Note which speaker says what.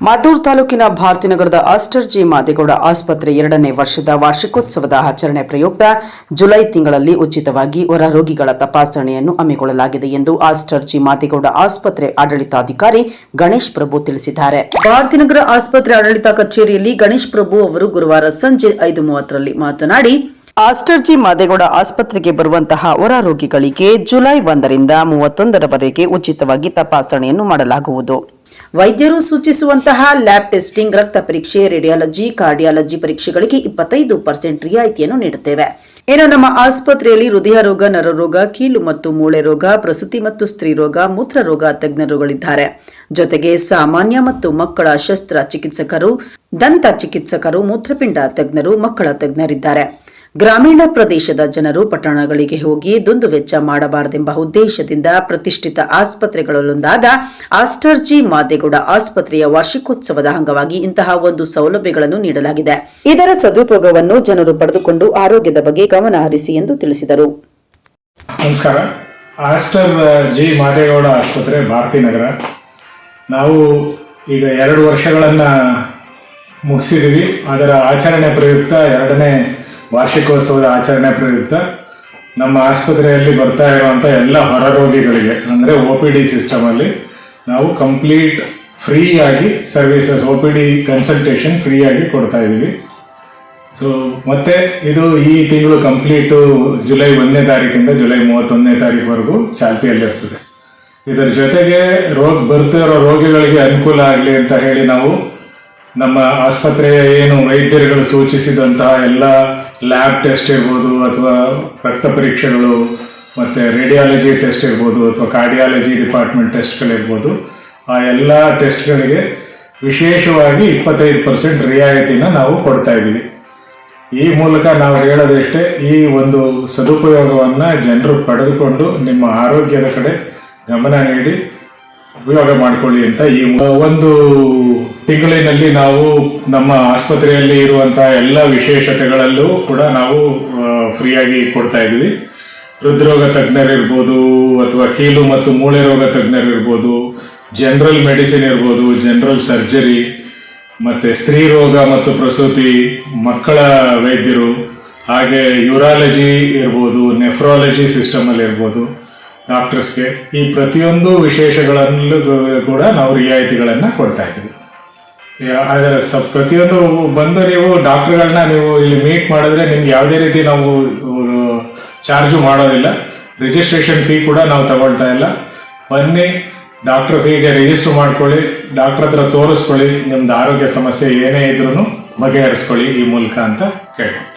Speaker 1: ಮದ್ದೂರು ತಾಲೂಕಿನ ಭಾರತಿನಗರದ ಆಸ್ಟರ್ ಜಿ ಮಾದೇಗೌಡ ಆಸ್ಪತ್ರೆ ಎರಡನೇ ವರ್ಷದ ವಾರ್ಷಿಕೋತ್ಸವದ ಆಚರಣೆ ಪ್ರಯುಕ್ತ ಜುಲೈ ತಿಂಗಳಲ್ಲಿ ಉಚಿತವಾಗಿ ಹೊರ ರೋಗಿಗಳ ತಪಾಸಣೆಯನ್ನು ಹಮ್ಮಿಕೊಳ್ಳಲಾಗಿದೆ ಎಂದು ಆಸ್ಟರ್ ಜಿ ಮಾದೇಗೌಡ ಆಸ್ಪತ್ರೆ ಆಡಳಿತಾಧಿಕಾರಿ ಗಣೇಶ್ ಪ್ರಭು ತಿಳಿಸಿದ್ದಾರೆ. ಭಾರತಿನಗರ ಆಸ್ಪತ್ರೆ ಆಡಳಿತ ಕಚೇರಿಯಲ್ಲಿ ಗಣೇಶ್ ಪ್ರಭು ಅವರು ಗುರುವಾರ ಸಂಜೆ ಐದು ಮೂವತ್ತರಲ್ಲಿ ಮಾತನಾಡಿ ಆಸ್ಟರ್ ಜಿ ಮಾದೇಗೌಡ ಆಸ್ಪತ್ರೆಗೆ ಬರುವಂತಹ ಹೊರ ರೋಗಿಗಳಿಗೆ ಜುಲೈ ಒಂದರಿಂದ ಮೂವತ್ತೊಂದರವರೆಗೆ ಉಚಿತವಾಗಿ ತಪಾಸಣೆಯನ್ನು ಮಾಡಲಾಗುವುದು. ವೈದ್ಯರು ಸೂಚಿಸುವಂತಹ ಲ್ಯಾಬ್ ಟೆಸ್ಟಿಂಗ್, ರಕ್ತ ಪರೀಕ್ಷೆ, ರೇಡಿಯಾಲಜಿ, ಕಾರ್ಡಿಯಾಲಜಿ ಪರೀಕ್ಷೆಗಳಿಗೆ ಇಪ್ಪತ್ತೈದು ಪರ್ಸೆಂಟ್ ರಿಯಾಯಿತಿಯನ್ನು ನೀಡುತ್ತೇವೆ. ಇನ್ನು ನಮ್ಮ ಆಸ್ಪತ್ರೆಯಲ್ಲಿ ಹೃದಯ ರೋಗ ನರರೋಗ ಕೀಲು ಮತ್ತು ಮೂಳೆ ರೋಗ, ಪ್ರಸೂತಿ ಮತ್ತು ಸ್ತ್ರೀ ರೋಗ ಮೂತ್ರರೋಗ ತಜ್ಞರುಗಳಿದ್ದಾರೆ. ಜೊತೆಗೆ ಸಾಮಾನ್ಯ ಮತ್ತು ಮಕ್ಕಳ ಶಸ್ತ್ರ ಚಿಕಿತ್ಸಕರು, ದಂತ ಚಿಕಿತ್ಸಕರು, ಮೂತ್ರಪಿಂಡ ತಜ್ಞರು, ಮಕ್ಕಳ ತಜ್ಞರಿದ್ದಾರೆ. ಗ್ರಾಮೀಣ ಪ್ರದೇಶದ ಜನರು ಪಟ್ಟಣಗಳಿಗೆ ಹೋಗಿ ದುಂದು ವೆಚ್ಚ ಮಾಡಬಾರದೆಂಬ ಉದ್ದೇಶದಿಂದ ಪ್ರತಿಷ್ಠಿತ ಆಸ್ಪತ್ರೆಗಳಲ್ಲೊಂದಾದ ಆಸ್ಟರ್ಜಿ ಮಾದೇಗೌಡ ಆಸ್ಪತ್ರೆಯ ವಾರ್ಷಿಕೋತ್ಸವದ ಅಂಗವಾಗಿ ಇಂತಹ ಒಂದು ಸೌಲಭ್ಯಗಳನ್ನು ನೀಡಲಾಗಿದೆ. ಇದರ ಸದುಪಯೋಗವನ್ನು ಜನರು ಪಡೆದುಕೊಂಡು ಆರೋಗ್ಯದ ಬಗ್ಗೆ ಗಮನ ಹರಿಸಿ ಎಂದು ತಿಳಿಸಿದರು.
Speaker 2: ನಮಸ್ಕಾರ. ಆಸ್ಟರ್ ಜಿ ಮಾದೇಗೌಡ ಆಸ್ಪತ್ರೆ ನಾವು ಈಗ ಎರಡು ವರ್ಷಗಳನ್ನು ಮುಗಿಸಿದ್ದೀವಿ. ಅದರ ಆಚರಣೆ ಪ್ರಯುಕ್ತ ಎರಡನೇ ವಾರ್ಷಿಕೋತ್ಸವದ ಆಚರಣೆ ಪ್ರಯುಕ್ತ ನಮ್ಮ ಆಸ್ಪತ್ರೆಯಲ್ಲಿ ಬರ್ತಾ ಇರುವಂಥ ಎಲ್ಲ ಹೊರ ರೋಗಿಗಳಿಗೆ, ಅಂದರೆ ಒ ಪಿ ಡಿ ಸಿಸ್ಟಮಲ್ಲಿ ನಾವು ಕಂಪ್ಲೀಟ್ ಫ್ರೀಯಾಗಿ services O P D consultation ಫ್ರೀಯಾಗಿ ಕೊಡ್ತಾ ಇದ್ದೀವಿ. ಸೊ ಮತ್ತೆ ಇದು ಈ ತಿಂಗಳು ಕಂಪ್ಲೀಟು ಜುಲೈ ಒಂದನೇ ತಾರೀಕಿಂದ ಜುಲೈ ಮೂವತ್ತೊಂದನೇ ತಾರೀಕುವರೆಗೂ ಚಾಲ್ತಿಯಲ್ಲಿರ್ತದೆ ಇದರ ಜೊತೆಗೆ ರೋಗ ಬರ್ತಿರೋ ರೋಗಿಗಳಿಗೆ ಅನುಕೂಲ ಆಗಲಿ ಅಂತ ಹೇಳಿ ನಾವು ನಮ್ಮ ಆಸ್ಪತ್ರೆಯ ಏನು ವೈದ್ಯರುಗಳು ಸೂಚಿಸಿದಂತಹ ಎಲ್ಲ ಲ್ಯಾಬ್ ಟೆಸ್ಟ್ ಇರ್ಬೋದು ಅಥವಾ ರಕ್ತ ಪರೀಕ್ಷೆಗಳು ಮತ್ತು ರೇಡಿಯಾಲಜಿ ಟೆಸ್ಟ್ ಇರ್ಬೋದು ಅಥವಾ ಕಾರ್ಡಿಯಾಲಜಿ ಡಿಪಾರ್ಟ್ಮೆಂಟ್ ಟೆಸ್ಟ್ಗಳಿರ್ಬೋದು, ಆ ಎಲ್ಲ ಟೆಸ್ಟ್ಗಳಿಗೆ ವಿಶೇಷವಾಗಿ ಇಪ್ಪತ್ತೈದು ಪರ್ಸೆಂಟ್ ರಿಯಾಯಿತಿನ ನಾವು ಕೊಡ್ತಾ ಇದ್ದೀವಿ. ಈ ಮೂಲಕ ನಾವು ಹೇಳೋದಷ್ಟೇ ಈ ಒಂದು ಸದುಪಯೋಗವನ್ನು ಜನರು ಪಡೆದುಕೊಂಡು ನಿಮ್ಮ ಆರೋಗ್ಯದ ಕಡೆ ಗಮನ ನೀಡಿ ಉಪಯೋಗ ಮಾಡಿಕೊಳ್ಳಿ ಅಂತ ಈ ಒಂದು ತಿಂಗಳಿನಲ್ಲಿ ನಾವು ನಮ್ಮ ಆಸ್ಪತ್ರೆಯಲ್ಲಿ ಇರುವಂತಹ ಎಲ್ಲ ವಿಶೇಷತೆಗಳಲ್ಲೂ ಕೂಡ ನಾವು ಫ್ರೀಯಾಗಿ ಕೊಡ್ತಾ ಇದ್ದೀವಿ ಹೃದ್ರೋಗ ತಜ್ಞರಿರ್ಬೋದು ಅಥವಾ ಕೀಲು ಮತ್ತು ಮೂಳೆ ರೋಗ ತಜ್ಞರಿರ್ಬೋದು ಜನರಲ್ ಮೆಡಿಸಿನ್ ಇರ್ಬೋದು ಜನರಲ್ ಸರ್ಜರಿ ಮತ್ತು ಸ್ತ್ರೀ ರೋಗ ಮತ್ತು ಪ್ರಸೂತಿ ಮಕ್ಕಳ ವೈದ್ಯರು, ಹಾಗೆ ಯೂರಾಲಜಿ ಇರ್ಬೋದು ನೆಫ್ರಾಲಜಿ ಸಿಸ್ಟಮಲ್ಲಿ ಇರ್ಬೋದು. ಡಾಕ್ಟರ್ಸ್ಗೆ ಈ ಪ್ರತಿಯೊಂದು ವಿಶೇಷಗಳಲ್ಲೂ ಕೂಡ ನಾವು ರಿಯಾಯಿತಿಗಳನ್ನು ಕೊಡ್ತಾ ಇದ್ದೀವಿ. ಆದರೆ ಸ ಪ್ರತಿಯೊಂದು ಬಂದು ನೀವು ಡಾಕ್ಟರ್ಗಳನ್ನ ನೀವು ಇಲ್ಲಿ ಮೀಟ್ ಮಾಡಿದ್ರೆ ನಿಮ್ಗೆ ಯಾವುದೇ ರೀತಿ ನಾವು ಚಾರ್ಜು ಮಾಡೋದಿಲ್ಲ. ರಿಜಿಸ್ಟ್ರೇಷನ್ ಫೀ ಕೂಡ ನಾವು ತಗೊಳ್ತಾ ಇಲ್ಲ. ಬನ್ನಿ, ಡಾಕ್ಟರ್ ಫೀಗೆ ರಿಜಿಸ್ಟರ್ ಮಾಡ್ಕೊಳ್ಳಿ, ಡಾಕ್ಟರ್ ಹತ್ರ ತೋರಿಸ್ಕೊಳ್ಳಿ, ನಿಮ್ದು ಆರೋಗ್ಯ ಸಮಸ್ಯೆ ಏನೇ ಇದ್ರೂ ಬಗೆಹರಿಸ್ಕೊಳ್ಳಿ ಈ ಮೂಲಕ ಅಂತ ಕೇಳ್ಕೊಂಡು.